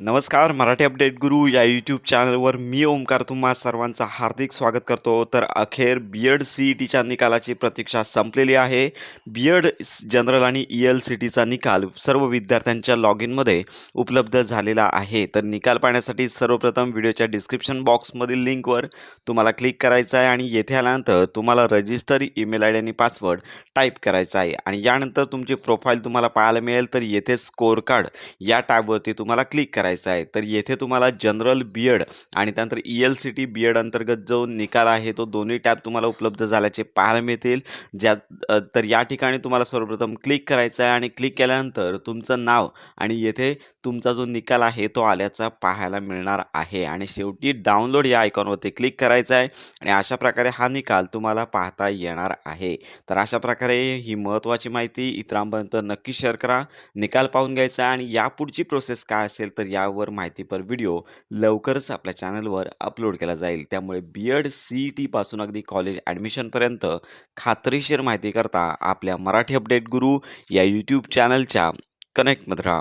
नमस्कार मराठी अपडेट गुरु या यूट्यूब चॅनलवर मी ओमकार तुम्हा सर्वांचं हार्दिक स्वागत करतो. तर अखेर बी एड सी ई टीच्या निकालाची प्रतीक्षा संपलेली आहे. बी एड जनरल आणि ई एल सी टीचा निकाल सर्व विद्यार्थ्यांच्या लॉग इनमध्ये उपलब्ध झालेला आहे. तर निकाल पाहण्यासाठी सर्वप्रथम व्हिडिओच्या डिस्क्रिप्शन बॉक्समधील लिंकवर तुम्हाला क्लिक करायचं आहे आणि येथे आल्यानंतर तुम्हाला रजिस्टर ईमेल आय डी आणि पासवर्ड टाईप करायचा आहे. आणि यानंतर तुमची प्रोफाईल तुम्हाला पाहायला मिळेल तर येथे स्कोअर कार्ड या टॅबवरती तुम्हाला क्लिक करायचं आहे. तर येथे तुम्हाला जनरल बी एड आणि त्यानंतर E L C T B Ed अंतर्गत जो निकाल आहे तो दोन्ही टॅब तुम्हाला उपलब्ध झाल्याचे पाहायला मिळतील. ज्या तर या ठिकाणी तुम्हाला सर्वप्रथम क्लिक करायचं आहे आणि क्लिक केल्यानंतर तुमचं नाव आणि येथे तुमचा जो निकाल आहे तो आल्याचा पाहायला मिळणार आहे. आणि शेवटी डाउनलोड या आयकॉनवरती क्लिक करायचं आहे आणि अशा प्रकारे हा निकाल तुम्हाला पाहता येणार आहे. तर अशा प्रकारे ही महत्त्वाची माहिती इतरांपर्यंत नक्की शेअर करा. निकाल पाहून घ्यायचा आहे आणि यापुढची प्रोसेस काय असेल तर या यावर माहितीपर व्हिडिओ लवकरच आपल्या चॅनलवर अपलोड केला जाईल. त्यामुळे बी एड सी ई टीपासून अगदी कॉलेज ॲडमिशनपर्यंत खात्रीशीर माहिती करता आपल्या मराठी अपडेट गुरु या यूट्यूब चॅनलच्या कनेक्टमध्ये राहा.